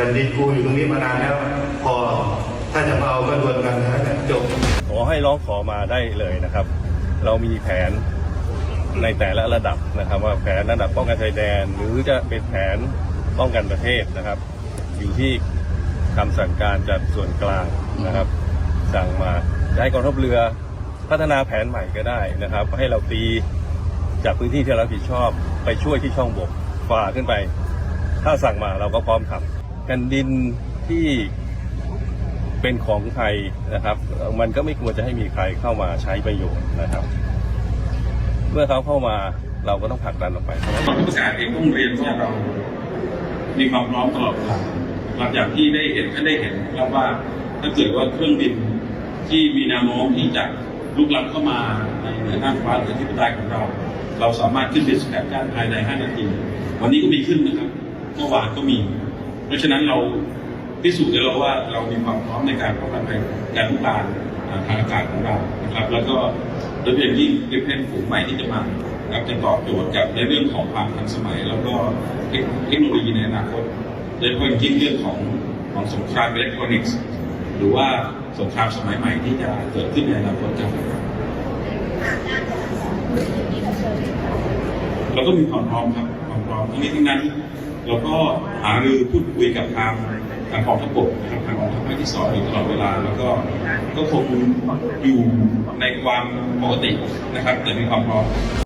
ผ่นดินกูอยู่ตรงนี้มานานแล้ว พอถ้าจะมาเอาก็ดวลกันนะจบขอให้ร้องขอมาได้เลยนะครับ เรามีแผนในแต่ละระดับนะครับ ว่าแผนระดับป้องกันชายแดน หรือจะเป็นแผนป้องกันประเทศนะครับ อยู่ที่คำสั่งการจากส่วนกลางนะครับ สั่งมาจะให้กองทัพเรือพัฒนาแผนใหม่ก็ได้นะครับ ให้เราตีจากพื้นที่ที่เราผิดชอบไปช่วยที่ช่องบกฝ่าขึ้นไป ถ้าสั่งมาเราก็พร้อมทำ แผ่นดินที่เป็นของไทยนะครับ มันก็ไม่ควรจะให้มีใครเข้ามาใช้ประโยชน์นะครับ เมื่อเขาเข้ามาเราก็ต้องผลักดันออกไปกองทัพอากาศเองต้องเรียนว่าเรา มีความพร้อมตลอดเวลาหลังจากที่ได้เห็นก็ได้เห็นแล้วว่าถ้าเกิดว่าเครื่องบินที่มีแนวโน้มที่จะลุกล้ำเข้ามาในเหนือน่านฟ้าหนือที่ปไตยของเรา เราสามารถขึ้นบินสกัดกั้นภายใน 5 นาที วันนี้ก็มีขึ้นนะครับเมื่อวานก็มี เพราะฉะนั้นเราพิสูจน์ได้แล้วว่าเรามีความพร้อมในการป้องกันภัยการลุกลามทางอากาศของเรานะครับ แล้วก็โดยเฉพาะยิ่งกริปเพนฝูงใหม่ที่จะมาครับจะตอบโจทย์กับในเรื่องของความทันสมัย แล้วก็เทคโนโลยีในอนาคตโดยเฉพาะยิ่งเรื่องของของสงครามอิเล็กทรอนิกส์ หรือว่าสงครามสมัยใหม่ที่จะเกิดขึ้นในอนาคตครับเราก็มีความพร้อมครับความพร้อมทั้งนี้ทั้งนั้น เราก็หารือพูดคุยกับทางทางกองทัพบกนะครับทางกองทัพภาคที่สองอยู่ตลอดเวลา แล้วก็ก็คงอยู่ในความปกตินะครับแต่มีความพร้อม